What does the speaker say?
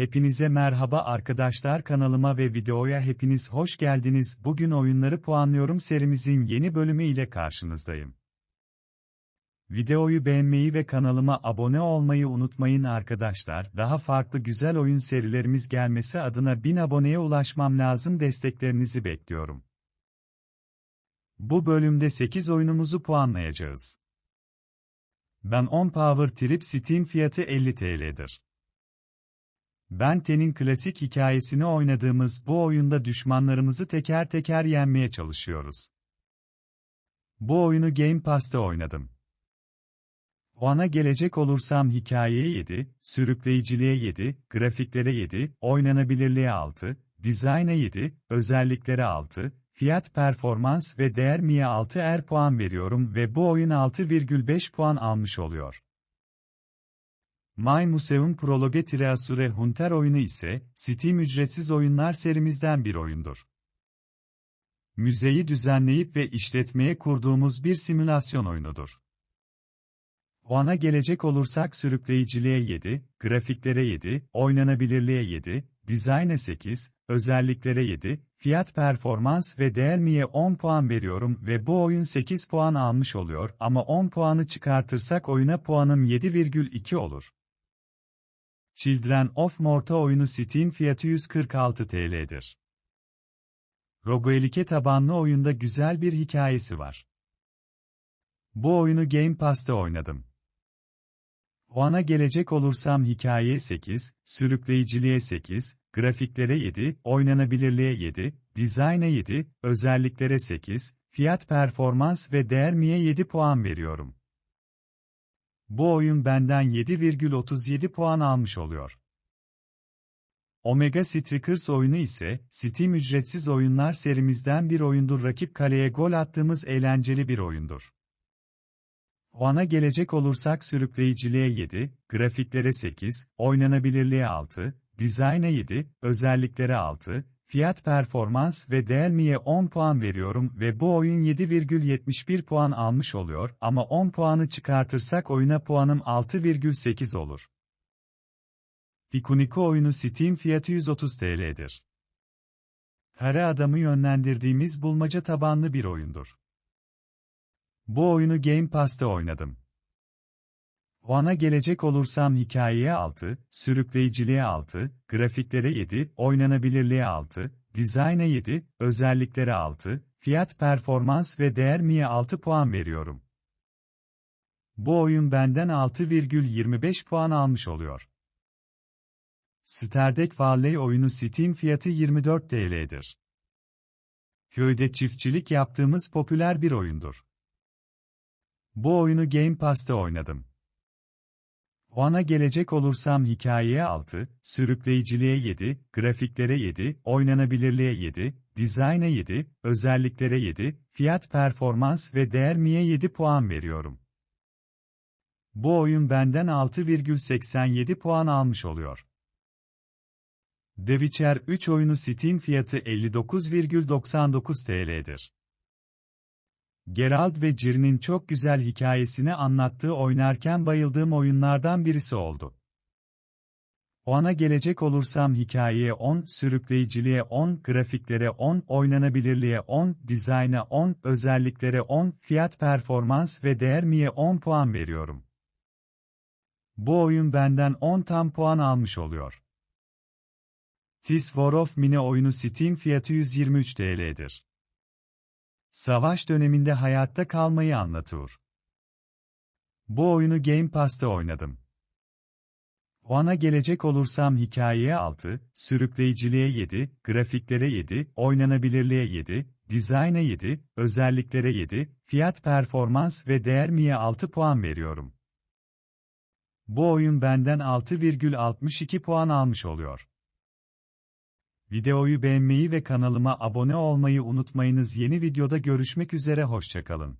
Hepinize merhaba arkadaşlar kanalıma ve videoya hepiniz hoş geldiniz. Bugün oyunları puanlıyorum serimizin yeni bölümü ile karşınızdayım. Videoyu beğenmeyi ve kanalıma abone olmayı unutmayın arkadaşlar. Daha farklı güzel oyun serilerimiz gelmesi adına 1000 aboneye ulaşmam lazım desteklerinizi bekliyorum. Bu bölümde 8 oyunumuzu puanlayacağız. Ben 10 Power Trip Steam fiyatı 50 TL'dir. Ben Ten'in klasik hikayesini oynadığımız bu oyunda düşmanlarımızı teker teker yenmeye çalışıyoruz. Bu oyunu Game Pass'ta oynadım. Ona gelecek olursam hikayeye 7, sürükleyiciliğe 7, grafiklere 7, oynanabilirliğe 6, dizayna 7, özelliklere 6, fiyat performans ve değer miye 6 er puan veriyorum ve bu oyun 6,5 puan almış oluyor. My Museum Prologue Triasure Hunter oyunu ise, Steam ücretsiz oyunlar serimizden bir oyundur. Müzeyi düzenleyip ve işletmeye kurduğumuz bir simülasyon oyunudur. Ona gelecek olursak sürükleyiciliğe 7, grafiklere 7, oynanabilirliğe 7, dizayna 8, özelliklere 7, fiyat performans ve değer miye 10 puan veriyorum ve bu oyun 8 puan almış oluyor ama 10 puanı çıkartırsak oyuna puanım 7,2 olur. Children of Morta oyunu Steam fiyatı 146 TL'dir. Roguelike tabanlı oyunda güzel bir hikayesi var. Bu oyunu Game Pass'ta oynadım. O ana gelecek olursam hikayeye 8, sürükleyiciliğe 8, grafiklere 7, oynanabilirliğe 7, dizayna 7, özelliklere 8, fiyat performans ve değer miye 7 puan veriyorum. Bu oyun benden 7,37 puan almış oluyor. Omega Strikers oyunu ise, Steam ücretsiz oyunlar serimizden bir oyundur rakip kaleye gol attığımız eğlenceli bir oyundur. Ona gelecek olursak sürükleyiciliğe 7, grafiklere 8, oynanabilirliğe 6, dizayna 7, özelliklere 6, fiyat performans ve değer miye 10 puan veriyorum ve bu oyun 7,71 puan almış oluyor ama 10 puanı çıkartırsak oyuna puanım 6,8 olur. Pikuniko oyunu Steam fiyatı 130 TL'dir. Kara adamı yönlendirdiğimiz bulmaca tabanlı bir oyundur. Bu oyunu Game Pass'ta oynadım. Ona gelecek olursam hikayeye 6, sürükleyiciliğe 6, grafiklere 7, oynanabilirliğe 6, dizayna 7, özelliklere 6, fiyat performans ve değer miye 6 puan veriyorum. Bu oyun benden 6,25 puan almış oluyor. Stardek Valley oyunu Steam fiyatı 24 TL'dir. Köyde çiftçilik yaptığımız popüler bir oyundur. Bu oyunu Game Pass'ta oynadım. Ona gelecek olursam hikayeye 6, sürükleyiciliğe 7, grafiklere 7, oynanabilirliğe 7, dizayna 7, özelliklere 7, fiyat performans ve değer miye 7 puan veriyorum. Bu oyun benden 6,87 puan almış oluyor. The Witcher 3 oyunu Steam fiyatı 59,99 TL'dir. Geralt ve Ciri'nin çok güzel hikayesini anlattığı oynarken bayıldığım oyunlardan birisi oldu. O ana gelecek olursam hikayeye 10, sürükleyiciliğe 10, grafiklere 10, oynanabilirliğe 10, dizayna 10, özelliklere 10, fiyat performans ve değer miye 10 puan veriyorum. Bu oyun benden 10 tam puan almış oluyor. This War of Mine oyunu Steam fiyatı 123 TL'dir. Savaş döneminde hayatta kalmayı anlatıyor. Bu oyunu Game Pass'ta oynadım. O ana gelecek olursam hikayeye 6, sürükleyiciliğe 7, grafiklere 7, oynanabilirliğe 7, dizayna 7, özelliklere 7, fiyat performans ve değer miye 6 puan veriyorum. Bu oyun benden 6,62 puan almış oluyor. Videoyu beğenmeyi ve kanalıma abone olmayı unutmayınız. Yeni videoda görüşmek üzere hoşçakalın.